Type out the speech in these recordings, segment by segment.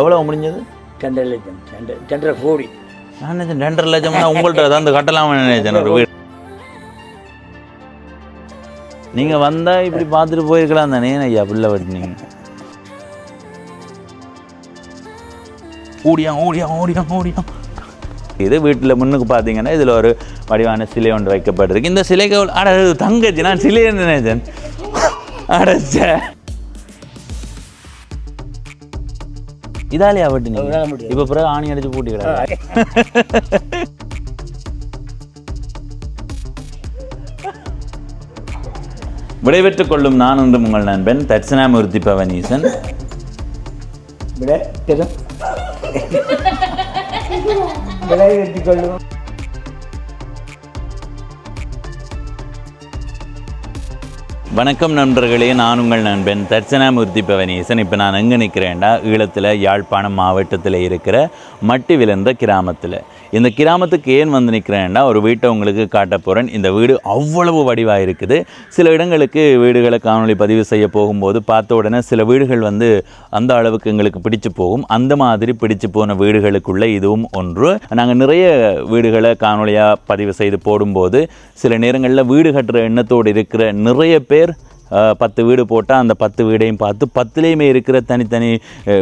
எவ்வளோ முடிஞ்சது? ரெண்டரை லட்சம். ரெண்டு ரெண்டரை கோடி. நான் நினைச்சேன் ரெண்டரை லட்சம்னா உங்கள்கிட்ட தான் அந்த கட்டலாம்னு நினைச்சேன் ஒரு வீடு. நீங்கள் வந்தால் இப்படி பார்த்துட்டு போயிருக்கலாம் தானே ஐயா பிள்ளை வெட்டினீங்க ஓடியா ஓடியா ஓடியா ஓடியா இது வீட்டில் முன்னுக்கு பார்த்தீங்கன்னா இதில் ஒரு வடிவான சிலை ஒன்று வைக்கப்பட்டிருக்கு. இந்த சிலைக்கு அட தங்கச்சி நான் சிலையை நினைச்சேன். அடச்ச இதால முடியாது. இப்போ பிறகு ஆணி அடிச்சு பூட்டிக்கிறேன் விடைபெற்றுக் கொள்ளும் நான் என்று உங்கள் நண்பன் தட்சணாமூர்த்தி பவனீசன். விட வெட்டி கொள்ளும். வணக்கம் நண்பர்களே நான் உங்கள் நண்பன் தட்சணாமூர்த்தி பவனீசன் இப்போ நான் எங்கே நிற்கிறேன்டா ஈழத்தில் யாழ்ப்பாணம் மாவட்டத்தில் இருக்கிற மட்டி விழுந்த கிராமத்தில். இந்த கிராமத்துக்கு ஏன் வந்து நிற்கிறேன்னா ஒரு வீட்டை உங்களுக்கு காட்ட போகிறேன் இந்த வீடு அவ்வளவு வடிவாக இருக்குது. சில இடங்களுக்கு வீடுகளை காணொளி பதிவு செய்ய போகும்போது பார்த்த உடனே சில வீடுகள் வந்து அந்த அளவுக்கு எங்களுக்கு பிடிச்சு போகும். அந்த மாதிரி பிடிச்சு போன வீடுகளுக்குள்ளே இதுவும் ஒன்று. நாங்கள் நிறைய வீடுகளை காணொலியாக பதிவு செய்து போடும்போது சில நேரங்களில் வீடு கட்டுற எண்ணத்தோடு இருக்கிற நிறைய பேர் பத்து வீடு போட்டால் அந்த பத்து வீடையும் பார்த்து பத்துலேயுமே இருக்கிற தனித்தனி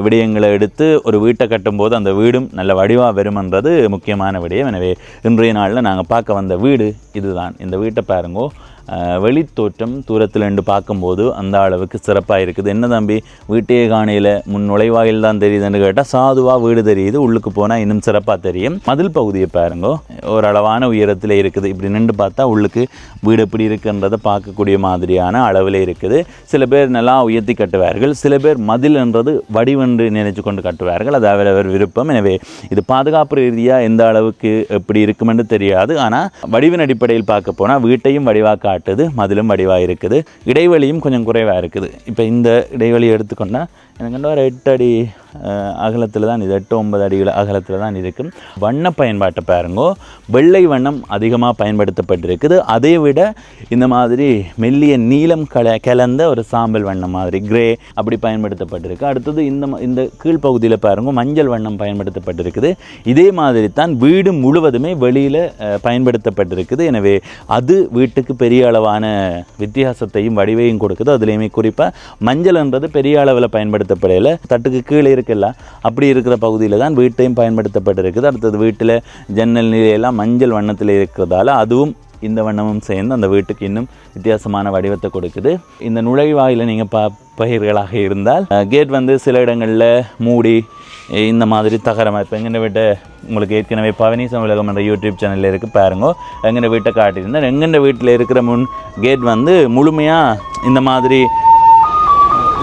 விடயங்களை எடுத்து ஒரு வீட்டை கட்டும்போது அந்த வீடும் நல்ல வடிவாக வருமன்றது முக்கியமான விடயம். எனவே இன்றைய நாளில் நாங்கள் பார்க்க வந்த வீடு இதுதான். இந்த வீட்டை பாருங்கோ. வெளித்தோற்றம் தூரத்தில் இருந்து பார்க்கும்போது அந்த அளவுக்கு சிறப்பாக இருக்குது. என்ன தம்பி? வீட்டையே காணையில் முன் நுழைவாயில் தான் தெரியுதுன்னு கேட்டால் சாதுவாக வீடு தெரியுது உள்ளுக்கு போனால் இன்னும் சிறப்பாக தெரியும். மதில் பகுதியை பாருங்கோ ஓரளவான உயரத்தில் இருக்குது. இப்படி நின்று பார்த்தா உள்ளுக்கு வீடு எப்படி இருக்குன்றதை பார்க்கக்கூடிய மாதிரியான அளவில் இருக்குது. சில பேர் நல்லா உயர்த்தி கட்டுவார்கள் சில பேர் மதில்ன்றது வடிவென்று நினைச்சு கொண்டு கட்டுவார்கள். அது அவரவர் விருப்பம். எனவே இது பாதுகாப்பு ரீதியாக எந்த அளவுக்கு எப்படி இருக்குமென்று தெரியாது. ஆனால் வடிவின் அடிப்படையில் பார்க்க போனால் வீட்டையும் வடிவாக்க காட்டுது மதிலும் வடிவாக இருக்குது. இடைவெளியும் கொஞ்சம் குறைவாக இருக்குது. இப்போ இந்த இடைவெளி எடுத்துக்கொண்டால் எனக்கு ஒரு எட்டு அடி அகலத்தில் தான் இது எட்டு ஒன்பது அடிகள் அகலத்தில் தான் இருக்கும். வண்ண பயன்பாட்டை பாருங்கோ. வெள்ளை வண்ணம் அதிகமாக பயன்படுத்தப்பட்டிருக்குது. அதை விட இந்த மாதிரி மெல்லிய நீலம் கல கலந்த ஒரு சாம்பல் வண்ணம் மாதிரி கிரே அப்படி பயன்படுத்தப்பட்டிருக்கு. அடுத்தது இந்த ம- இந்த கீழ்ப்பகுதியில் பாருங்க மஞ்சள் வண்ணம் பயன்படுத்தப்பட்டிருக்குது. இதே மாதிரி தான் வீடு முழுவதுமே வெளியில் பயன்படுத்தப்பட்டிருக்குது. எனவே அது வீட்டுக்கு பெரிய அளவான வித்தியாசத்தையும் வடிவையும் கொடுக்குது. அதுலேயுமே குறிப்பாக மஞ்சள் என்பது பெரிய அளவில் பயன்படுத்தப்படையில் தட்டுக்கு கீழே இருக்கலாம் அப்படி இருக்கிற பகுதியில் தான் வீட்டையும் பயன்படுத்தப்பட்டிருக்குது. அடுத்தது வீட்டில் ஜன்னல் நிலையெல்லாம் மஞ்சள் வண்ணத்தில் இருக்கிறதால அதுவும் இந்த வண்ணமும் சேர்ந்து அந்த வீட்டுக்கு இன்னும் வித்தியாசமான வடிவத்தை கொடுக்குது. இந்த நுழைவாயில் நீங்கள் பா பயிர்களாக இருந்தால் கேட் வந்து சில இடங்களில் மூடி இந்த மாதிரி தகரமாக இப்போ எங்கள் வீட்டை உங்களுக்கு ஏற்கனவே பவனி உலகம் என்ற யூடியூப் சேனலில் இருக்குது பாருங்க. எங்கள் வீட்டை காட்டியிருந்தேன் எங்கள் வீட்டில் இருக்கிற முன் கேட் வந்து முழுமையாக இந்த மாதிரி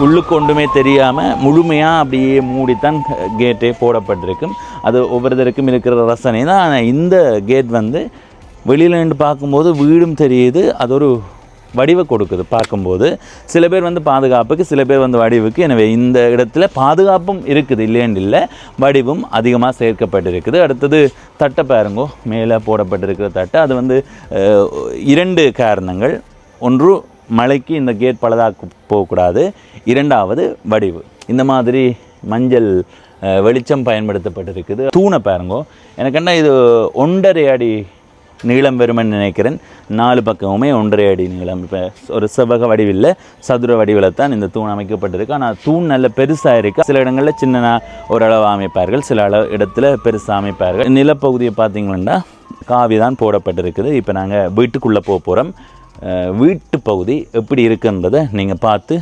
உள்ளுக்கு ஒன்றுமே தெரியாமல் முழுமையாக அப்படியே மூடித்தான் கேட்டே போடப்பட்டிருக்கும். அது ஒவ்வொருத்தருக்கும் இருக்கிற ரசனை தான். ஆனால் இந்த கேட் வந்து வெளியில் நின்று பார்க்கும்போது வீடும் தெரியுது. அது ஒரு வடிவை கொடுக்குது பார்க்கும்போது. சில பேர் வந்து பாதுகாப்புக்கு சில பேர் வந்து வடிவுக்கு. எனவே இந்த இடத்துல பாதுகாப்பும் இருக்குது இல்லைன்னு இல்லை. வடிவும் அதிகமாக சேர்க்கப்பட்டிருக்குது. அடுத்தது தட்டை பாருங்கோ மேலே போடப்பட்டிருக்கிற தட்டை. அது வந்து இரண்டு காரணங்கள். ஒன்று மழைக்கு இந்த கேட் பழுதாக போகக்கூடாது. இரண்டாவது வடிவு. இந்த மாதிரி மஞ்சள் வெளிச்சம் பயன்படுத்தப்பட்டிருக்குது. தூணை பாருங்கோ. எனக்கு என்ன இது ஒன்றரை அடி நீளம் வருமென்னு நினைக்கிறேன். நாலு பக்கமுமே ஒன்றரை அடி நீளம். இப்போ ஒரு செவ்வக வடிவில் சதுர வடிவில் தான் இந்த தூண் அமைக்கப்பட்டிருக்கு. ஆனால் தூண் நல்ல பெருசாக இருக்குது சில இடங்களில் சின்ன ஓரளவு அமைப்பார்கள் சில அளவு இடத்துல பெருசாக அமைப்பார்கள். நிலப்பகுதியை பார்த்தீங்கன்னா காவி தான் போடப்பட்டிருக்குது. இப்போ நாங்கள் வீட்டுக்குள்ளே போக போகிறோம் வீட்டு பகுதி எப்படி இருக்குன்றதை நீங்கள் பார்த்து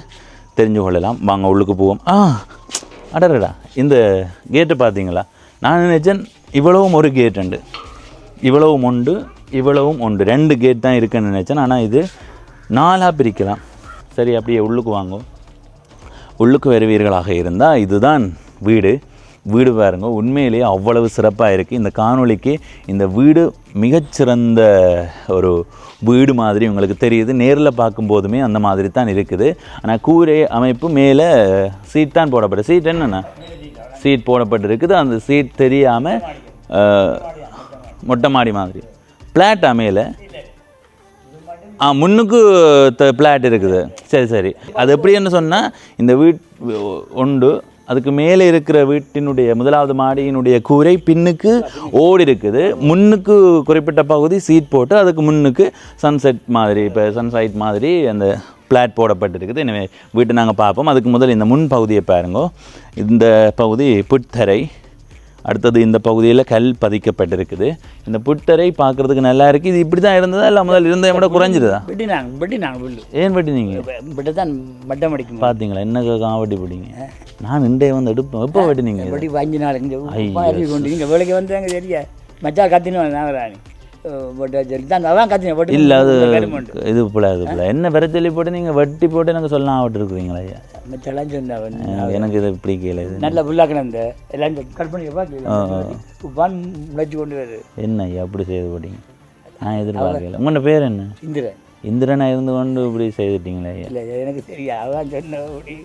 தெரிஞ்சு கொள்ளலாம். வாங்க உள்ளுக்கு போவோம். ஆ அடரடா இந்த கேட்டு பார்த்தீங்களா? நான் நினைச்சேன் இவ்வளவும் ஒரு கேட் உண்டு. இவ்வளவும் உண்டு இவ்வளவும் உண்டு. ரெண்டு கேட் தான் இருக்குன்னு நினச்சேன். ஆனால் இது நாலாக பிரிக்கலாம். சரி அப்படியே உள்ளுக்கு வாங்கும் உள்ளுக்கு வருவீர்களாக இருந்தால் இதுதான் வீடு. வீடு பாருங்க. உண்மையிலேயே அவ்வளவு சிறப்பாக இருக்குது இந்த காணொளிக்கு இந்த வீடு மிகச்சிறந்த ஒரு வீடு மாதிரி உங்களுக்கு தெரியுது. நேரில் பார்க்கும்போதுமே அந்த மாதிரி தான் இருக்குது. ஆனால் கூரை அமைப்பு மேலே சீட் தான் போடப்பட்டு சீட் என்னென்ன சீட் போடப்பட்டிருக்குது. அந்த சீட் தெரியாமல் மொட்டை மாடி மாதிரி. பிளாட் அமையல ஆ முன்னுக்கு பிளாட் இருக்குது. சரி சரி. அது எப்படின்னு சொன்னால் இந்த வீட் உண்டு அதுக்கு மேலே இருக்கிற வீட்டினுடைய முதலாவது மாடியினுடைய கூரை பின்னுக்கு ஓடி இருக்குது முன்னுக்கு குறிப்பிட்ட பகுதி சீட் போட்டு அதுக்கு முன்னுக்கு சன்செட் மாதிரி இப்போ சன்சைட் மாதிரி அந்த பிளாட் போடப்பட்டிருக்குது. எனவே வீட்டை நாங்கள் பார்ப்போம். அதுக்கு முதல் இந்த முன் பகுதியை பாருங்க. இந்த பகுதி புட்தரை அடுத்தது இந்த பகுதியில் கல் பதிக்கப்பட்டிருக்குது. இந்த புட்டரை பார்க்குறதுக்கு நல்லா இருக்குது இது இப்படி தான் இருந்ததா? இல்லை முதல்ல இருந்ததை விட குறைஞ்சிருதா வெட்டி நாங்கள் வெட்டி நாங்கள் புல்லு. ஏன் வெட்டி நீங்கள் வெட்டி தான் மட்டம் அடிக்கும் பார்த்தீங்களா என்ன காவட்டி பிடிங்க. நான் இண்டே வந்து எடுப்பேன் எப்போ வெட்டினீங்க? வெட்டி பாஞ்சு நாள் இங்கே. அறிவி கொண்டு இங்கே வேலைக்கு வந்து அங்கே தெரிய. மச்சா கத்தினு நாகராணி இல்லை அது இது போல என்ன விரச்சொல்லி போட்டு நீங்கள் வெட்டி போட்டு எனக்கு சொல்ல இருக்கிறீங்களா ஐயா. மச்செல்லாம் சொன்னவன் எனக்கு இது பிடிக்கல இது நல்ல புல்லாக்கணும் இந்த. எல்லாம் கற்பனை வான் முளைச்சு கொண்டு வருது. என்ன ஐயா அப்படி செய்து போட்டீங்க? நான் எதிர்பார்க்கல. உங்களோட பேர் என்ன? இந்திரன். இந்திரனா இருந்து கொண்டு இப்படி செய்துட்டீங்களே ஐயா? இல்லை எனக்கு தெரியா அதான் சொன்ன அப்படி.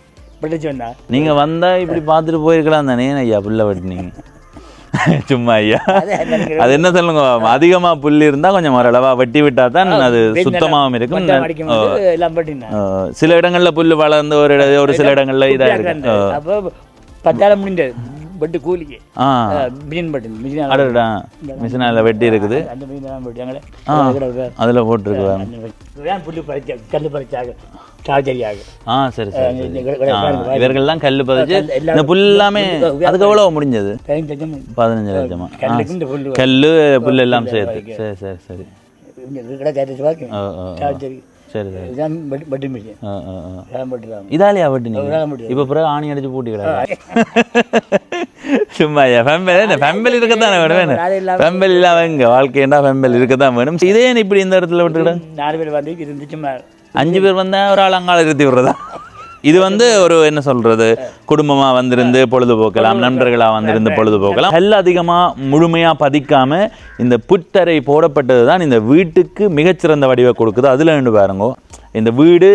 பட்டு சொன்னா நீங்கள் வந்தால் இப்படி பார்த்துட்டு போயிருக்கலாம் தானே ஐயா புல்ல வெட்டினீங்க சும்மா ஐயா. அது என்ன சொல்லுங்க அதிகமாக புல் இருந்தால் கொஞ்சம் ஓரளவாக வெட்டி விட்டா தான் அது சுத்தமாகவும் இருக்கும். சில இடங்கள்ல புல் வளர்ந்து ஒரு ஒரு சில இடங்கள்ல இதாக இருக்கு. பத்தாயிரம் முடிஞ்சது பட்டு கூலிக்கு ஆ மிஷின் பட்டு மிஷினால வெட்டி இருக்குது அந்த மீன் ஆ அதில் போட்டிருக்கு ஏன் புல்லு பறிச்சா கல் பறிச்சாக சார்ஜரியாக ஆ சரி சரி இவர்கள்லாம் கல் பதிச்சு இந்த புல் எல்லாமே அதுக்கு எவ்வளோ முடிஞ்சது பதினஞ்சு லட்சம் கல் புல் எல்லாம் சேர்த்து சரி சரி சரி இந்த கடை சரி சரி பட்டு பட்டு மிஷின் ஆ ஆ ஆ. எல்லாம் பட்டுதான் இதாலியா வெட்டினீங்க. இப்போ பிறகு ஆணி அடிச்சு பூட்டிக்கிறாங்க சும்மா ஃபெம்பல் என்ன ஃபெம்பல் வேணும் ஃபெம்பல் இல்லாம எங்க வாழ்க்கைண்டா ஃபெம்பல் வேணும்? இதே இப்படி இந்த இடத்துல விட்டுக்கிட. நாலு பேர் வந்து இருந்துச்சு மே- அஞ்சு பேர் வந்தா ஒரு ஆள் அங்கால நிறுத்தி விடுறதா? இது வந்து ஒரு என்ன சொல்றது குடும்பமா வந்திருந்து பொழுதுபோக்கலாம் நண்பர்களா வந்திருந்து பொழுதுபோக்கலாம். கல் அதிகமா முழுமையா பதிக்காம இந்த புத்தரை போடப்பட்டது தான் இந்த வீட்டுக்கு மிகச்சிறந்த வடிவை கொடுக்குது. அதுல ரெண்டு பாருங்க. இந்த வீடு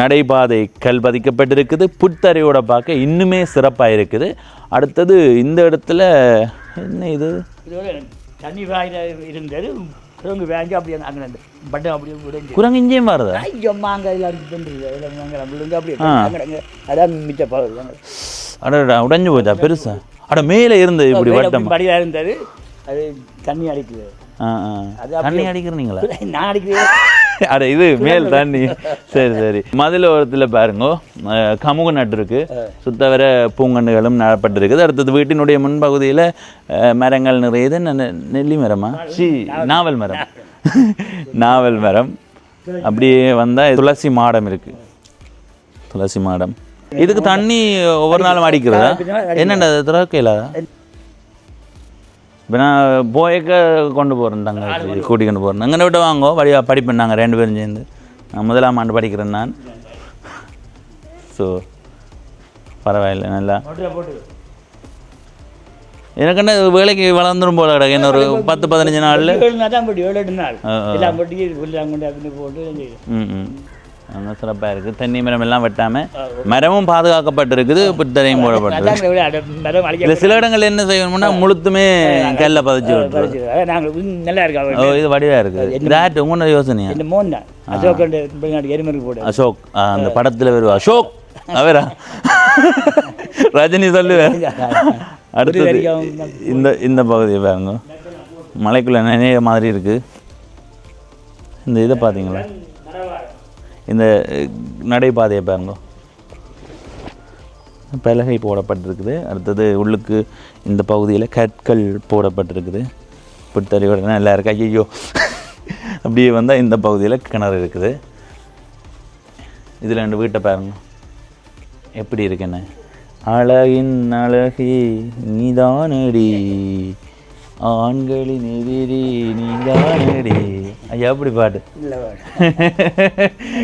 நடைபாதை கல் பதிக்கப்பட்டிருக்குது. புத்தரையோட பார்க்க இன்னுமே சிறப்பாக இருக்குது அடுத்தது இந்த இடத்துல என்ன இது? இருந்தது. குரங்கு வேஞ்சு அப்படியே அங்கே பட்டு அப்படியே விடுஞ்சு குரங்கு இங்கேயும் வருதா? ஐயோ மாங்க எல்லாம் பண்ணுறது மாங்க விழுந்து அப்படியே. அங்கே அதான் மிச்ச பகுதி. அடடா உடைஞ்சு போச்சா பெருசா? அட மேலே இருந்து இப்படி வட்டம். படியாக இருந்தது. அது தண்ணி அடிக்குது. தண்ணி அடிக்கிறீங்களா? நான் அடிக்கிறேன் அட இது மேல் தண்ணி. சரி சரி. மதில் ஓரத்தில் பாருங்க கமுகு நட்டு இருக்கு. சுத்தவர பூங்கன்றுகளும் நடப்பட்டிருக்குது. அடுத்தது வீட்டினுடைய முன்பகுதியில் மரங்கள் நிறைய இது. என்ன, நெ- நெல்லி மரமா? சி நாவல் மரம். நாவல் மரம். அப்படியே வந்தால் துளசி மாடம் இருக்கு. துளசி மாடம். இதுக்கு தண்ணி ஒவ்வொரு நாளும் அடிக்கிறதா? என்னண்டா திறக்க இல்லாதா இப்போ நான் போயக்க கொண்டு போகிறேன் தங்க கூட்டி கொண்டு போகிறேன் அங்கே விட்டு வாங்கோ வழியா படிப்பேன் நாங்கள் ரெண்டு பேரும் சேர்ந்து. நான் முதலாம் ஆண்டு படிக்கிறேன் நான். ஸோ பரவாயில்ல நல்லா. எனக்கு என்ன வேலைக்கு வளர்ந்துரும் போல கிடக்கு இன்னொரு பத்து பதினஞ்சு நாளில். நாள். எல்லாம் போட்டு போட்டு. ம் ம். அங்கே சிறப்பாக இருக்குது தென்னை மரம் எல்லாம் வெட்டாமல் மரமும் பாதுகாக்கப்பட்டிருக்குது புத்தரையும் போடப்பட்டிருக்கு இல்லை சில இடங்கள் என்ன செய்யணும்னா முழுத்துமே கல்ல பதிச்சு நாங்கள் இன்னும் நல்லா இருக்கா? ஓ இது வடிவாக இருக்குது இதாட்டு உங்களோட யோசனையா? இந்த மோன் தான் அசோக் எரிமருக்கு போடு. அசோக் அந்த படத்துல வருவா. அசோக் அவரா? ரஜினி சொல்லுவேன் அடுத்தது இந்த இந்த பகுதியை பாருங்க. மலைக்குள்ள நிறைய மாதிரி இருக்கு. இந்த இதை பார்த்தீங்களா இந்த நடைபாதையை பாருங்க. பலகை போடப்பட்டிருக்குது. அடுத்தது உள்ளுக்கு இந்த பகுதியில் கற்கள் போடப்பட்டிருக்குது. புத்தறியோட நல்லா இருக்கா. ஐயோ அப்படியே வந்தால் இந்த பகுதியில் கிணறு இருக்குது. இதில் ரெண்டு வீட்டை பாருங்க. எப்படி இருக்குன்னு. அழகின் அழகி நீதானடி. ஆண்களின் எதிரி நீதானடி. ஐயா எப்படி பாட்டு இல்லை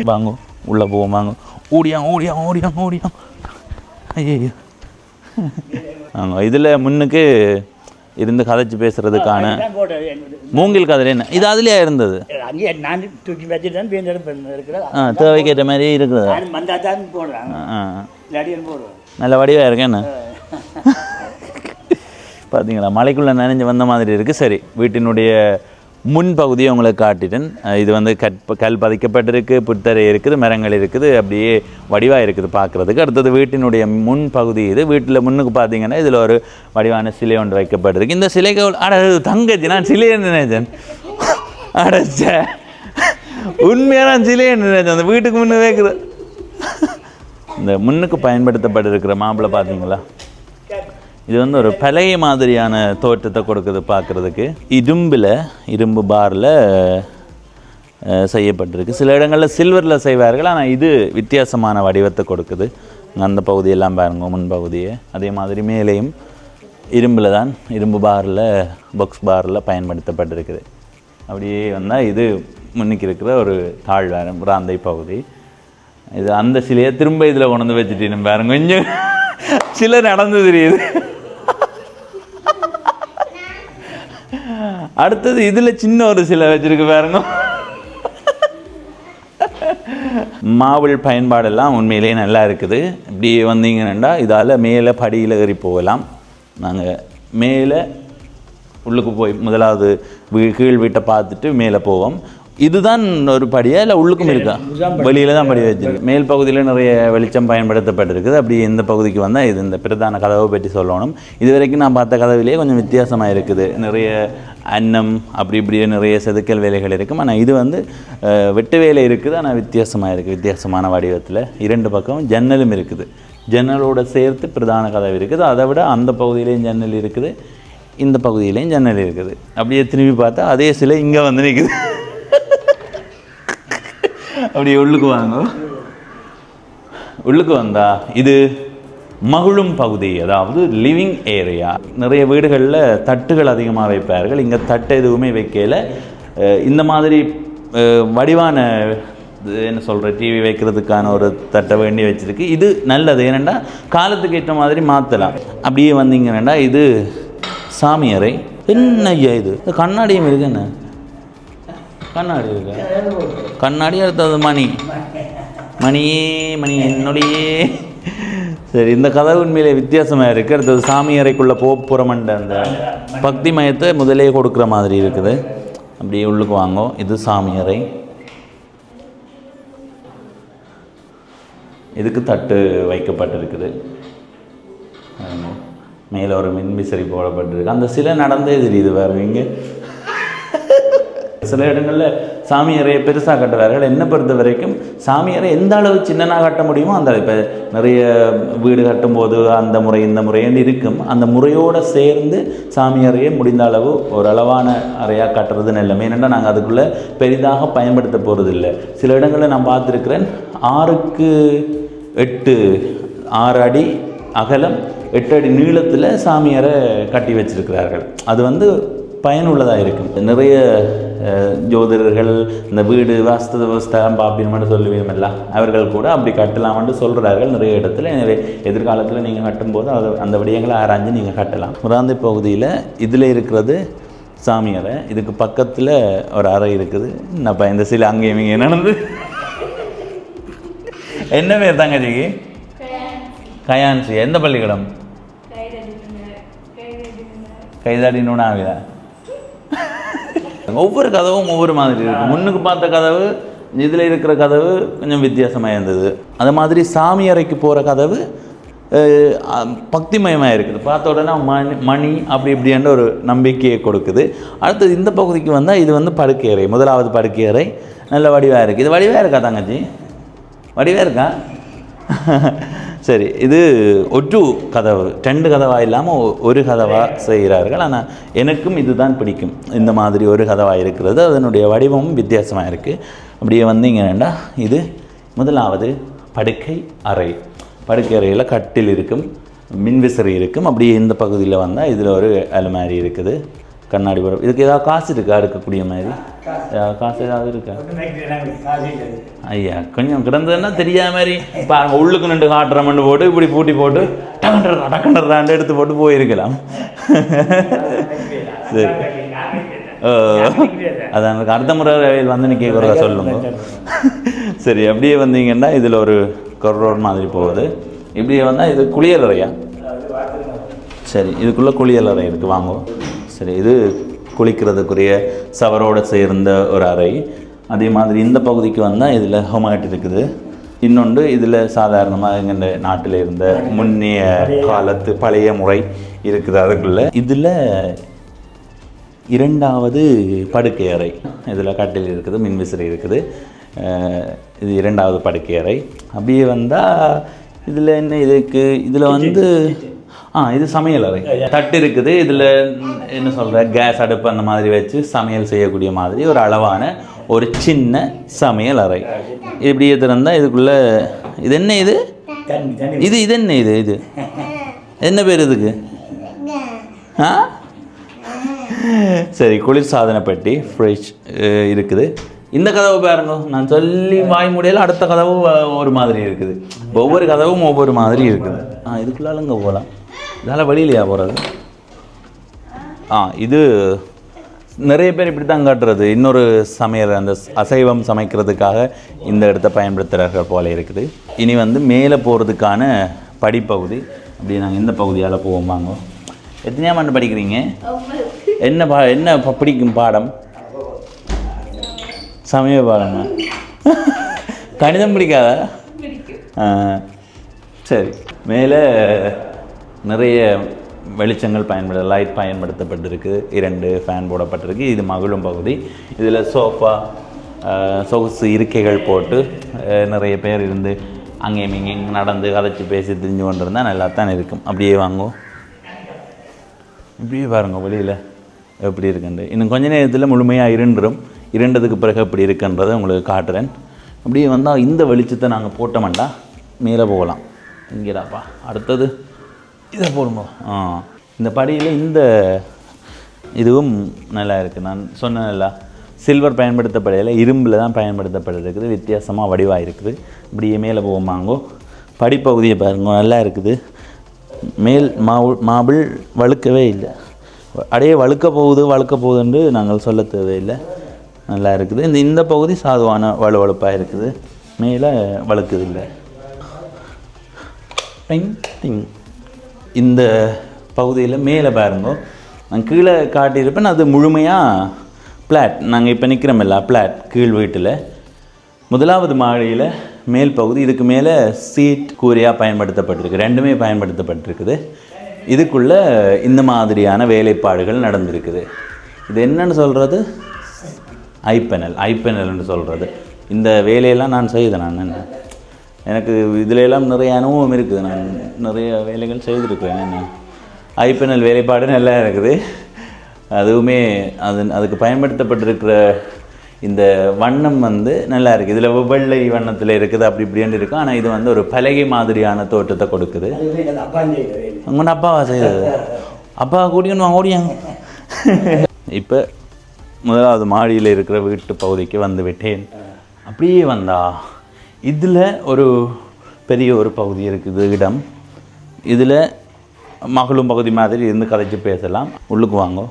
வாங்க உள்ளே போவோம் வாங்க. ஓடியாங்க ஓடியாங்க ஓடியாங்க ஓடியாங்க. ஐயோ ஆமாம் இதில் முன்னுக்கு இருந்து கதைச்சு பேசுறதுக்கான மூங்கில் கதிரை என்ன? இது அதுலேயே இருந்தது? ஆ தேவைக்கேற்ற மாதிரியே இருக்குது. நல்ல வடிவாக இருக்கு என்ன பார்த்தீங்களா மலைக்குள்ளே நனைஞ்சு வந்த மாதிரி இருக்குது சரி வீட்டினுடைய முன்பகுதியை உங்களுக்கு காட்டிட்டேன். இது வந்து கற்ப கல் பதிக்கப்பட்டிருக்கு புத்தரை இருக்குது மரங்கள் இருக்குது அப்படியே வடிவாக இருக்குது பார்க்குறதுக்கு அடுத்தது வீட்டினுடைய முன் பகுதி இது. வீட்டில் முன்னுக்கு பார்த்தீங்கன்னா இதில் ஒரு வடிவான சிலை ஒன்று வைக்கப்பட்டிருக்கு. இந்த சிலைக்கு அட தங்கச்சி நான் சிலையை நினைச்சேன் அடைச்ச உண்மையான நான் சிலையை நினைச்சேன் அந்த வீட்டுக்கு முன்னே வைக்கிற இந்த முன்னுக்கு பயன்படுத்தப்பட்டிருக்கிற மாப்பிள்ளை பார்த்தீங்களா இது வந்து ஒரு பழைய மாதிரியான தோற்றத்தை கொடுக்குது பார்க்குறதுக்கு. இரும்பில் இரும்பு பாரில் செய்யப்பட்டிருக்கு. சில இடங்களில் சில்வரில் செய்வார்கள் ஆனால் இது வித்தியாசமான வடிவத்தை கொடுக்குது. அந்த பகுதியெல்லாம் பாருங்க முன்பகுதியை அதே மாதிரி மேலேயும் இரும்பில் தான் இரும்பு பாரில் பாக்ஸ் பாரில் பயன்படுத்தப்பட்டிருக்குது. அப்படியே வந்தால் இது முன்னுக்கு இருக்கிற ஒரு தாழ்வாரம் ராந்தை பகுதி. இது அந்த சிலையை திரும்ப இதில் கொண்டு வந்து வச்சுட்டீங்க பாருங்க கொஞ்சம். சில நடந்து தெரியுது. அடுத்தது இதில் சின்ன ஒரு சிலை வச்சுருக்கு பாருங்க. மாவுள் பயன்பாடெல்லாம் உண்மையிலேயே நல்லா இருக்குது. இப்படி வந்தீங்கன்னா இதால் மேலே படியில் ஏறி போகலாம். நாங்கள் மேலே உள்ளுக்கு போய் முதலாவது கீழ் வீட்டை பார்த்துட்டு மேலே போவோம். இதுதான் ஒரு படியா இல்லை உள்ளுக்கும் இருக்கா? வெளியில தான் படி வச்சிருக்கு. மேல் பகுதியில் நிறைய வெளிச்சம் பயன்படுத்தப்பட்டிருக்குது. அப்படி இந்த பகுதிக்கு வந்தால் இது இந்த பிரதான கதவை பற்றி சொல்லணும். இது வரைக்கும் நான் பார்த்த கதவிலேயே கொஞ்சம் வித்தியாசமாக இருக்குது. நிறைய அன்னம் அப்படி இப்படியே நிறைய செதுக்கல் வேலைகள் இருக்கும். ஆனால் இது வந்து வெட்டு வேலை இருக்குது. ஆனால் வித்தியாசமாக இருக்குது வித்தியாசமான வடிவத்தில் இரண்டு பக்கம் ஜன்னலும் இருக்குது. ஜன்னலோட சேர்த்து பிரதான கதவு இருக்குது. அதை விட அந்த பகுதியிலையும் ஜன்னல் இருக்குது. இந்த பகுதியிலையும் ஜன்னல் இருக்குது. அப்படியே திரும்பி பார்த்தா அதே சிலை இங்கே வந்து நிற்குது அப்படியே உள்ளுக்கு வாங்க. உள்ளுக்கு வந்தா இது மகிழும் பகுதி அதாவது லிவிங் ஏரியா நிறைய வீடுகளில் தட்டுகள் அதிகமாக வைப்பார்கள். இங்கே தட்டு எதுவுமே வைக்கல. இந்த மாதிரி வடிவான இது என்ன சொல்கிற டிவி வைக்கிறதுக்கான ஒரு தட்டை வேண்டி வச்சிருக்கு. இது நல்லது. ஏனெண்டா காலத்துக்கு ஏற்ற மாதிரி மாற்றலாம் அப்படியே வந்தீங்கன்னா இது சாமியறை. என்ன ஐயா இது? இது கண்ணாடியும் இருக்கு என்ன? கண்ணாடி இருக்கு? கண்ணாடி அடுத்தது மணி. மணியே மணி என்னுடையே. சரி இந்த கதை உண்மையிலே வித்தியாசமாக இருக்குது அடுத்தது சாமி அறைக்குள்ளே போப்புறமண்ட அந்த பக்தி மயத்தை முதலே கொடுக்குற மாதிரி இருக்குது. அப்படியே உள்ளுக்கு வாங்கோ. இது சாமி அறை. இதுக்கு தட்டு வைக்கப்பட்டிருக்குது. மேலே ஒரு மின்விசிறி போடப்பட்டிருக்கு. அந்த சிலை நடந்தே தெரியுது பாருங்க. இங்கே சில இடங்களில் சாமியறையை பெருசாக கட்டுவார்கள். என்ன பொறுத்த வரைக்கும் சாமியறை எந்த அளவு சின்னனாக கட்ட முடியுமோ அந்த அளவு. இப்போ நிறைய வீடு கட்டும்போது அந்த முறை இந்த முறைன்னு இருக்கும். அந்த முறையோடு சேர்ந்து சாமியறையை முடிந்த அளவு ஓரளவான அறையாக கட்டுறது இல்லை ஏன்னா நாங்கள் அதுக்குள்ளே பெரிதாக பயன்படுத்த போகிறதில்ல சில இடங்களில் நான் பார்த்துருக்கிறேன் ஆறுக்கு எட்டு ஆறு அடி அகலம் எட்டு அடி நீளத்தில் சாமியாரை கட்டி வச்சிருக்கிறார்கள். அது வந்து பயனுள்ளதாக இருக்கும். நிறைய ஜோதிடர்கள் இந்த வீடு வாஸ்து விவஸ்தம் பாப்பின்னு சொல்லுவீங்கல்ல அவர்கள் கூட அப்படி கட்டலாம்னு சொல்கிறார்கள். நிறைய இடத்துல எனவே எதிர்காலத்தில் நீங்கள் கட்டும்போது அது அந்த விடயங்களை ஆராய்ஞ்சு நீங்கள் கட்டலாம். முராந்தை பகுதியில் இதில் இருக்கிறது சாமி அறை இதுக்கு பக்கத்தில் ஒரு அறை இருக்குது. என்னப்பா இந்த சில அங்கேயும் இங்கே நடந்து? என்ன பேர் தங்கச்சிக்கு? கயான்சி. எந்த பள்ளிக்கூடம்? கைதாடி நூனாவிதா ஒவ்வொரு கதவும் ஒவ்வொரு மாதிரி இருக்கும் முன்னுக்கு பார்த்த கதவு இதில் இருக்கிற கதவு கொஞ்சம் வித்தியாசமாக இருந்தது. அது மாதிரி சாமி அறைக்கு போகிற கதவு பக்திமயமாக இருக்குது. பார்த்த உடனே மணி மணி அப்படி இப்படின்ற ஒரு நம்பிக்கையை கொடுக்குது. அடுத்தது இந்த பகுதிக்கு வந்தால் இது வந்து படுக்கை அறை முதலாவது படுக்கை அறை. நல்ல வடிவாக இருக்குது இது வடிவாக இருக்கா தங்கச்சி? வடிவாக இருக்கா? சரி இது ஒற்று கதவு ரெண்டு கதவாக இல்லாமல் ஒரு கதவாக செய்கிறார்கள். ஆனால் எனக்கும் இதுதான் பிடிக்கும். இந்த மாதிரி ஒரு கதவாக இருக்கிறது. அதனுடைய வடிவமும் வித்தியாசமாக இருக்குது அப்படியே வந்தீங்கன்னா இது முதலாவது படுக்கை அறை. படுக்கை அறையில் கட்டில் இருக்கும் மின்விசிறி இருக்கும். அப்படியே இந்த பகுதியில் வந்தால் இதில் ஒரு அலுமாரி இருக்குது. கண்ணாடி வரும் இதுக்கு ஏதாவது காசு இருக்கா? எடுக்கக்கூடிய மாதிரி? காசு. ஏதாவது இருக்கா? ஐயா கொஞ்சம் கிடந்ததுன்னா தெரியாத மாதிரி பாருங்க உள்ளுக்கு நின்று காட்டுறமண்டு போட்டு இப்படி பூட்டி போட்டு டக்கண்டர் டக்கண்டர் எடுத்து போட்டு போயிருக்கலாம். சரி. அதான் எனக்கு அடுத்த முறை வந்து நீ கேட்குறதா சொல்லுங்க. சரி அப்படியே வந்தீங்கன்னா இதில் ஒரு கொரோர் மாதிரி போகுது. இப்படியே வந்தால் இது குளியல் அறையா சரி இதுக்குள்ளே குளியல் அறை இருக்குது வாங்குவோம் சரி இது குளிக்கிறதுக்குரிய சவரோடு சேர்ந்த ஒரு அறை. அதே மாதிரி இந்த பகுதிக்கு வந்தால் இதில் ஹொமேட் இருக்குது. இன்னொன்று இதில் சாதாரணமாக எங்கள் நாட்டில் இருந்த முன்னைய காலத்து பழைய முறை இருக்குது அதுக்குள்ள. இதில் இரண்டாவது படுக்கை அறை. இதில் கட்டில் இருக்குது மின்விசிறி இருக்குது. அஹ் இது இரண்டாவது படுக்கை அறை. அப்படியே வந்தால் இதில் என்ன இதுக்கு இதில் வந்து ஆ இது சமையல் அறை. தட்டு இருக்குது. இதில் என்ன சொல்கிற கேஸ் அடுப்பு அந்த மாதிரி வச்சு சமையல் செய்யக்கூடிய மாதிரி ஒரு அளவான ஒரு சின்ன சமையல் அறை. இப்படியே திறந்தால் இதுக்குள்ளே இது என்ன இது? இது இது என்ன இது இது? என்ன பேர் இதுக்கு? ஆ? சரி குளிர்சாதன பெட்டி ஃப்ரிட்ஜ் இருக்குது. இந்த கதவு பாருங்க. நான் சொல்லி வாய் முடியல அடுத்த கதவு ஒரு மாதிரி இருக்குது. ஒவ்வொரு கதவும் ஒவ்வொரு மாதிரி இருக்குது. ஆ இதுக்குள்ளால இங்கே போகலாம் இதனால் வெளியிலையா போகிறது ஆ இது நிறைய பேர் இப்படி தான் காட்டுறது. இன்னொரு சமையல் அந்த அசைவம் சமைக்கிறதுக்காக இந்த இடத்த பயன்படுத்துகிறார்கள் போல இருக்குது. இனி வந்து மேலே போகிறதுக்கான படிப்பகுதி அப்படி நாங்கள் இந்த பகுதியால் போவோம் வாங்க. எத்தனையாம் ஆண்டு படிக்கிறீங்க? என்ன பா என்ன ப- பிடிக்கும் பாடம்? சமய பாடமா? கணிதம் பிடிக்காதா? ஆ, சரி. மேலே நிறைய வெளிச்சங்கள் பயன்பட லைட் பயன்படுத்தப்பட்டிருக்கு. இரண்டு ஃபேன் போடப்பட்டிருக்கு. இது மகிழும் பகுதி. இதில் சோஃபா சொகுசு இருக்கைகள் போட்டு நிறைய பேர் இருந்து அங்கேயும் இங்கேயும் நடந்து கதைச்சி பேசி தெரிஞ்சு கொண்டு இருந்தால் நல்லா தான் இருக்கும். அப்படியே வாங்குவோம் இப்படியே பாருங்க வெளியில் எப்படி இருக்குன்ட்டு. இன்னும் கொஞ்ச நேரத்தில் முழுமையாக இருண்டுரும் இருண்டதுக்கு பிறகு எப்படி இருக்குன்றதை உங்களுக்கு காட்டுறேன். அப்படியே வந்தால் இந்த வெளிச்சத்தை நாங்கள் போட்டோம்டா. மேலே போகலாம். இங்கேடாப்பா அடுத்தது. இதை போடுங்க. ஆ இந்த படியில் இந்த இதுவும் நல்லா இருக்குது நான் சொன்னேன்ல சில்வர் பயன்படுத்தப்படையில் இரும்பில் தான் பயன்படுத்தப்பட்டிருக்குது. வித்தியாசமாக வடிவாக இருக்குது இப்படியே மேலே போகுமாங்கோ. படிப்பகுதியை பாருங்க நல்லா இருக்குது. மேல் மாவு மாபிள் வழுக்கவே இல்லை. அடையே வழுக்க போகுது வழுக்க போகுதுன்னு நாங்கள் சொல்ல தேவையில்லை. நல்லா இருக்குது. இந்த இந்த பகுதி சாதுவான வலுவழுப்பாக இருக்குது. மேலே வழுக்குது இல்லை. டிங் இந்த பகுதியில் மேலே பாருங்க. நான் கீழே காட்டியிருப்பேன் அது முழுமையாக பிளாட். நாங்கள் இப்போ நிற்கிறோமில்ல பிளாட் கீழ் வீட்டில். முதலாவது மாடியில் மேல் பகுதி இதுக்கு மேலே சீட் கூரையாக பயன்படுத்தப்பட்டிருக்கு. ரெண்டுமே பயன்படுத்தப்பட்டிருக்குது. இதுக்குள்ளே இந்த மாதிரியான வேலைப்பாடுகள் நடந்திருக்குது. இது என்னென்னு சொல்கிறது ஐப்பெனல் ஐப்பெனல்னு சொல்கிறது இந்த வேலையெல்லாம் நான் செய்தேன் நான் என்ன? எனக்கு இதிலெல்லாம் நிறைய அனுபவம் இருக்குது. நான் நிறைய வேலைகள் செய்திருக்கிறேன். என்ன ஐபிஎன்எல் வேலைப்பாடு நல்லா இருக்குது. அதுவுமே அது அதுக்கு பயன்படுத்தப்பட்டிருக்கிற இந்த வண்ணம் வந்து நல்லா இருக்குது இதில் வெள்ளை வண்ணத்தில் இருக்குது அப்படி இப்படின்னு இருக்கும். ஆனால் இது வந்து ஒரு பலகை மாதிரியான தோற்றத்தை கொடுக்குது. அப்பா உங்களோட அப்பாவா செய்தது. அப்பா கூடியன்னு வாங்க ஓடியாங்க. இப்போ முதலாவது மாடியில் இருக்கிற வீட்டு பகுதிக்கு வந்து விட்டேன். அப்படியே வந்தா இதில் ஒரு பெரிய ஒரு பகுதி இருக்குது இடம். இதில் மகளும் பகுதி மாதிரி இருந்து கதைச்சு பேசலாம். உள்ளுக்கு வாங்கோ.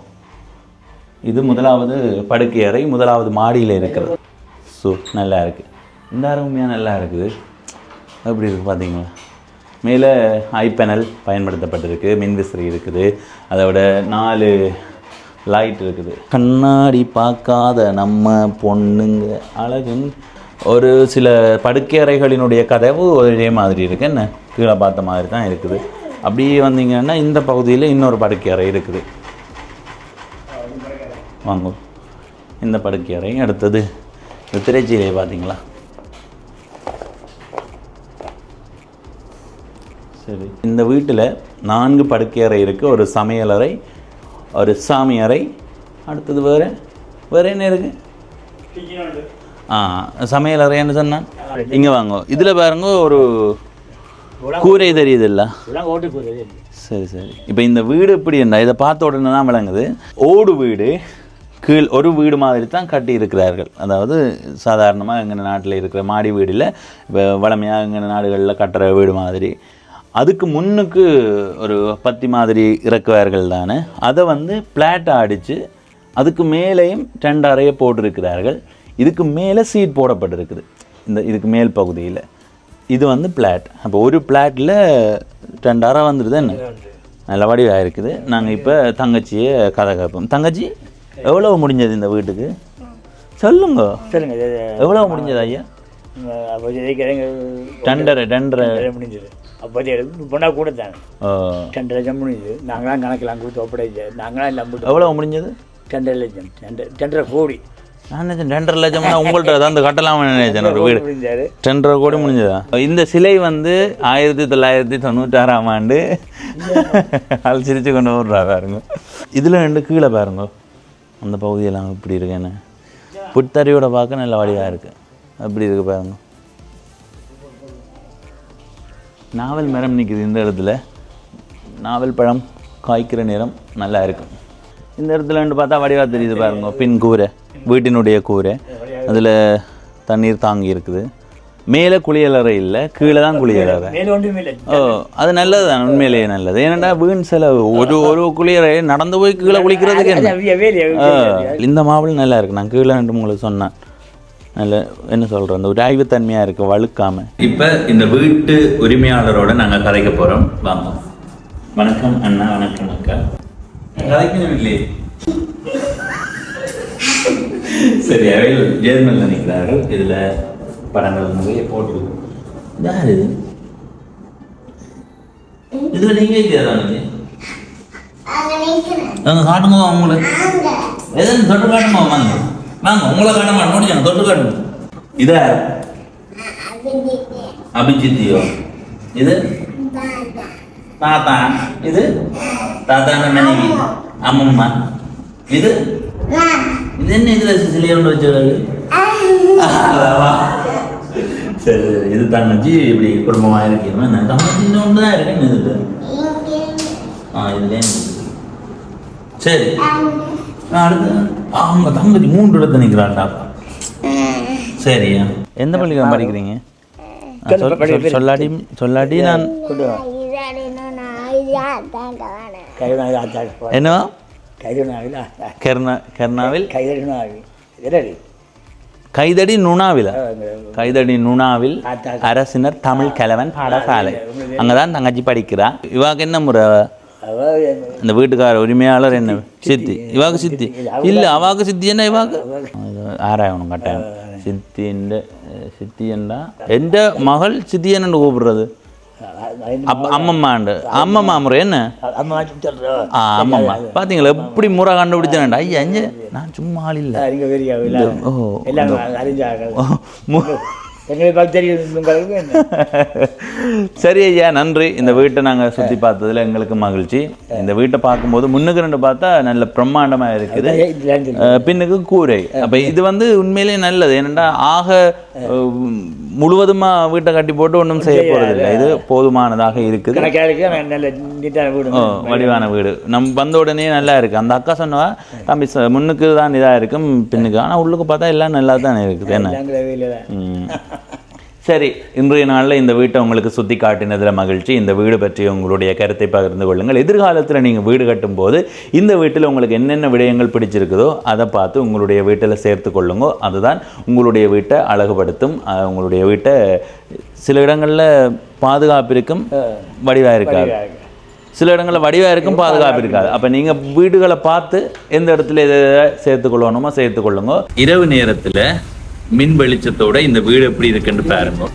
இது முதலாவது படுக்கை அறை முதலாவது மாடியில் இருக்கிறது. ஸோ நல்லா இருக்குது இந்த அருமையாக நல்லா இருக்குது. எப்படி இருக்குது பார்த்தீங்களா மேலே ஐபேனல் பயன்படுத்தப்பட்டிருக்கு. மின்விசிறி இருக்குது. அதை விட நாலு லைட் இருக்குது. கண்ணாடி பார்க்காத நம்ம பொண்ணுங்க. அழகுன்னு ஒரு சில படுக்கை அறைகளினுடைய கதவு ஒரே மாதிரி இருக்கு. என்ன? கீழே பார்த்த மாதிரி தான் இருக்குது. அப்படியே வந்தீங்கன்னா இந்த பகுதியில் இன்னொரு படுக்கை அறை இருக்குது. வாங்க. இந்த படுக்கை அறையும் அடுத்தது. இந்த திரைச்சீலை பார்த்தீங்களா? சரி. இந்த வீட்டில் நான்கு படுக்கை அறை இருக்குது ஒரு சமையலறை ஒரு சாமி அறை அடுத்தது வேறு வேறு என்ன இருக்குது ஆ சமையல் அறைன்னு சொன்னான் இங்கே வாங்க இதில் பாருங்க ஒரு கூரை தெரியுதுல்ல இல்லை ஓட்டு சரி சரி இப்போ இந்த வீடு எப்படி என்ன இதை பார்த்த உடனே தான் விளங்குது ஓடு வீடு கீழ் ஒரு வீடு மாதிரி தான் கட்டி இருக்கிறார்கள் அதாவது சாதாரணமாக எங்கள் நாட்டில் இருக்கிற மாடி வீடில் வளமையாக எங்கள் நாடுகளில் கட்டுற வீடு மாதிரி அதுக்கு முன்னுக்கு ஒரு பத்தி மாதிரி இறக்குவார்கள் தானே அதை வந்து பிளாட்டை அடித்து அதுக்கு மேலேயும் ரெண்டு அறையை போட்டிருக்கிறார்கள் இதுக்கு மேலே சீட் போடப்பட்டிருக்குது. இந்த இதுக்கு மேல் பகுதியில். இது வந்து பிளாட் அப்போ ஒரு பிளாட்டில் ரெண்டு அறை வந்துடுது என்ன? நல்ல வடிவாக இருக்குது. நாங்கள் இப்போ தங்கச்சியை கதை கேட்போம். தங்கச்சி எவ்வளவு முடிஞ்சது இந்த வீட்டுக்கு? சொல்லுங்க. சொல்லுங்க இது, எவ்வளவு முடிஞ்சது ஐயா? டெண்டரை டெண்டரை முடிஞ்சது. அப்போ பொண்ணாக கூட தானே. ரெண்டு லட்சம் முடிஞ்சது. நாங்களாம் கணக்கெல்லாம் கொடுத்து ஒப்படைச்சு நாங்களாம் எல்லாம் போட்டு எவ்வளவு முடிஞ்சது? ரெண்டரை லட்சம். ரெண்டு ரெண்டரை கோடி. நான் நினைச்சேன் ரெண்டரை லட்சம்னா உங்கள்கிட்ட தான் அந்த கட்டலாம் நினைச்சேன் ஒரு வீடு. ரெண்டரை கோடி முடிஞ்சதா? இந்த சிலை வந்து ஆயிரத்தி தொள்ளாயிரத்தி தொண்ணூற்றாறாம் ஆண்டு அது சிரிச்சு கொண்டு விட்றா பாருங்க. இதில் ரெண்டு கீழே பாருங்க. அந்த பகுதியெல்லாம் இப்படி இருக்கேன்னு புத்தறியோட பார்க்க நல்ல வடிவாக இருக்குது அப்படி இருக்கு பாருங்க. நாவல் மரம் நிற்குது இந்த இடத்துல. நாவல் பழம் காய்க்கிற நிறம் நல்லா இருக்கும் இந்த இடத்துல பார்த்தா வடிவா தெரியுது பாருங்க. பின் கூரை வீட்டினுடைய கூரை. அதில் தண்ணீர் தாங்கி இருக்குது. மேலே குளியலறை இல்லை கீழே தான் குளியலறை மேலே ஒன்றும் இல்லை. ஓ அது நல்லது தான் உண்மையிலேயே நல்லது. ஏன்னா வீண் செலவு. ஒரு ஒரு குளியலை நடந்து போய் கீழே குளிக்கிறதுக்கு இந்த மாவள் நல்லா இருக்கு. நான் கீழே ரெண்டு உங்களுக்கு சொன்னேன். நல்ல என்ன சொல்கிறேன் அந்த ஒரு ஆய்வுத்தன்மையாக இருக்கு வழுக்காம. இப்போ இந்த வீட்டு உரிமையாளரோட நாங்கள் கதைக்க போகிறோம் வாங்க. வணக்கம் அண்ணா. வணக்கம் அக்கா. கதைக்கணும் இல்லையே சரி அவையில் ஜெர்மனில் நிற்கிறார்கள் இதில் படங்கள் நிறைய போட்டுருக்கு யார்? இது நீங்கள் இல்லையா அங்கே காட்டுங்க அவங்கள? எதுவும் தொட்டு காட்டுமா? வாங்க. வாங்க உங்களை காட்ட மாட்டேன் முடிச்சாங்க தொட்டு காட்டுங்க. இத அபிஜித்தியோ? இது? தாத்தா இது தாத்தான மனைவி அம்மம்மா. இது? இது என்ன இதுல சிசிலியா கொண்டு வச்சுருக்காரு சரி சரி. இது தங்கச்சி இப்படி குடும்பமாக இருக்கணும் என்ன தங்கச்சி இன்னொன்று தான் இருக்கேன் இது ஆ இதுலேயே. சரி. ஆ, அடுத்து. அவங்க தங்கச்சி மூன்று இடத்துல நிற்கிறாண்டா சரியா? எந்த பள்ளிக்கூடம் படிக்கிறீங்க? சொல்லாடி சொல்லாடி நான் கெர்னா கெர்னாவில் கைதடி நுணாவில் கைதடி நுணாவில். அரசினர் தமிழ் கலவன் பாடசாலை அங்கதான் தங்கச்சி படிக்கிறா இவாக்கு என்ன முறை இந்த வீட்டுக்கார உரிமையாளர் என்ன சித்தி இவாக்கு சித்தி இல்ல அவாக்கு சித்தி என்ன இவாக்கு ஆராயணும் கட்டாயம் சித்தி என்ற சித்தி என்றா எந்த மகள் சித்தி என்னன்னு கூப்பிடுறது அம்மம்மாண்டு அம்மம்மா முறை என்ன? அம்மம்மா. பாத்தீங்களா? எப்படி முறை கண்டுபிடிச்சேன்டா ஐயா அஞ்சு நான் சும்மா ஆள் இல்லை. ஓ எங்களுக்கு தெரியும் சரி ஐயா நன்றி. இந்த வீட்டை நாங்கள் சுற்றி பார்த்ததுல எங்களுக்கு மகிழ்ச்சி. இந்த வீட்டை பார்க்கும்போது முன்னுக்கு ரெண்டு பார்த்தா நல்ல பிரம்மாண்டமாக இருக்குது. பின்னுக்கு கூரை. அப்போ இது வந்து உண்மையிலேயே நல்லது. ஏனென்றா ஆக அஹ், முழுவதுமா வீட்டை கட்டி போட்டு ஒன்றும் செய்ய போகிறதில்ல இது போதுமானதாக இருக்குது. வடிவான வீடு. நம்ம வந்த உடனே நல்லா இருக்கு. அந்த அக்கா சொன்னவா தம்பி முன்னுக்கு தான் இதாக இருக்கும் பின்னுக்கு. ஆனால் உள்ளுக்கு பார்த்தா எல்லாம் நல்லா தானே இருக்குது. என்ன எங்களை வீட்டில் தான் ம். சரி இன்றைய நாளில் இந்த வீட்டை உங்களுக்கு சுற்றி காட்டினதில் மகிழ்ச்சி. இந்த வீடு பற்றி உங்களுடைய கருத்தை பகிர்ந்து கொள்ளுங்கள். எதிர்காலத்தில் நீங்கள் வீடு கட்டும்போது இந்த வீட்டில் உங்களுக்கு என்னென்ன விடயங்கள் பிடிச்சிருக்குதோ அதை பார்த்து உங்களுடைய வீட்டில் சேர்த்து கொள்ளுங்க. அதுதான் உங்களுடைய வீட்டை அழகுபடுத்தும் உங்களுடைய வீட்டை சில இடங்களில் பாதுகாப்பு இருக்கும் வடிவாக இருக்காது. சில இடங்களில் வடிவாக இருக்கும் பாதுகாப்பு இருக்காது. அப்போ நீங்கள் வீடுகளை பார்த்து எந்த இடத்துல இதை சேர்த்துக்கொள்ளணுமோ சேர்த்துக்கொள்ளுங்க இரவு நேரத்தில் மின் வெளிச்சத்தோட இந்த வீடு எப்படி இருக்குன்னு பாருங்க.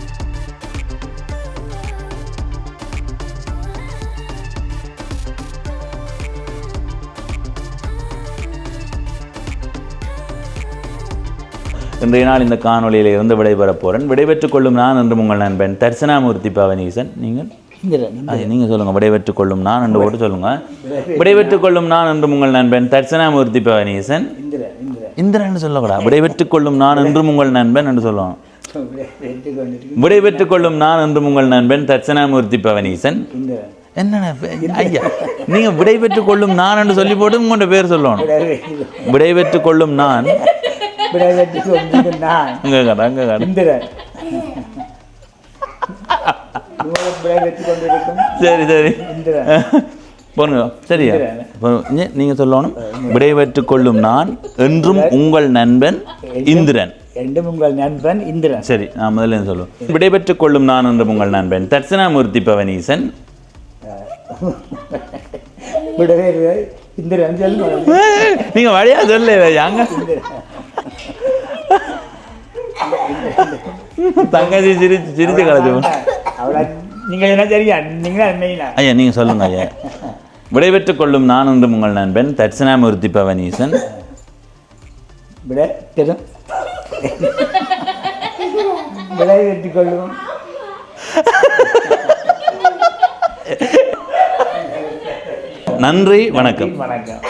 இன்றைய நாள் இந்த காணொளியில இருந்து விடைபெறப் போறேன். விடைபெற்றுக் கொள்ளும் நான் என்று உங்கள் நண்பன் தர்சனாமூர்த்தி பவனீசன். நீங்கள்? நீங்கள் சொல்லுங்கள் விடைபெற்றுக் கொள்ளும் நான் என்று போட்டு சொல்லுங்க. விடைபெற்றுக் கொள்ளும் நான் என்று உங்கள் நண்பன் தர்சனாமூர்த்தி பவனீசன். இந்திரன் இந்திரன் இந்திரன் சொல்லக்கூடாது. விடைபெற்றுக் கொள்ளும் நான் என்றும் உங்கள் நண்பன் என்று சொல்லுவோம் விடைபெற்றுக் கொள்ளும் நான் என்றும் உங்கள் நண்பன் தர்சனாமூர்த்தி பவனீசன். என்னண்ணே ஐயா நீங்க விடைபெற்றுக் கொள்ளும் நான் என்று சொல்லி போட்டு உங்களோட பேர் சொல்லணும். விடைபெற்றுக் கொள்ளும் நான். சரி சரி. இந்திரன். போனுங்க சரியா? இப்போ நீ- நீங்க சொல்லணும். விடைபெற்றுக் கொள்ளும் நான் என்றும் உங்கள் நண்பன் இந்திரன். ரெண்டும் உங்கள் நண்பன் இந்திரன். சரி நான் முதல்ல என்ன சொல்லுவேன். விடைபெற்றுக் கொள்ளும் நான் என்றும் உங்கள் நண்பன். தட்சிணாமூர்த்தி பவனீசன். விடவே இந்த அஞ்சல் நீங்க வழியா சொல்லல யாங்க? தங்கச்சி சிரிச்சு சிரிச்சு கலச்சு நீங்கள் என்ன சரியா? நீங்களா ஐயா நீங்க சொல்லுங்க ஐயா. விடைபெற்றுக் கொள்ளும் நான் என்று உங்கள் நண்பன் தட்சணாமூர்த்தி பவனீசன். விட தெரியும் விடை வெற்றி கொள்ளும். நன்றி வணக்கம். வணக்கம்.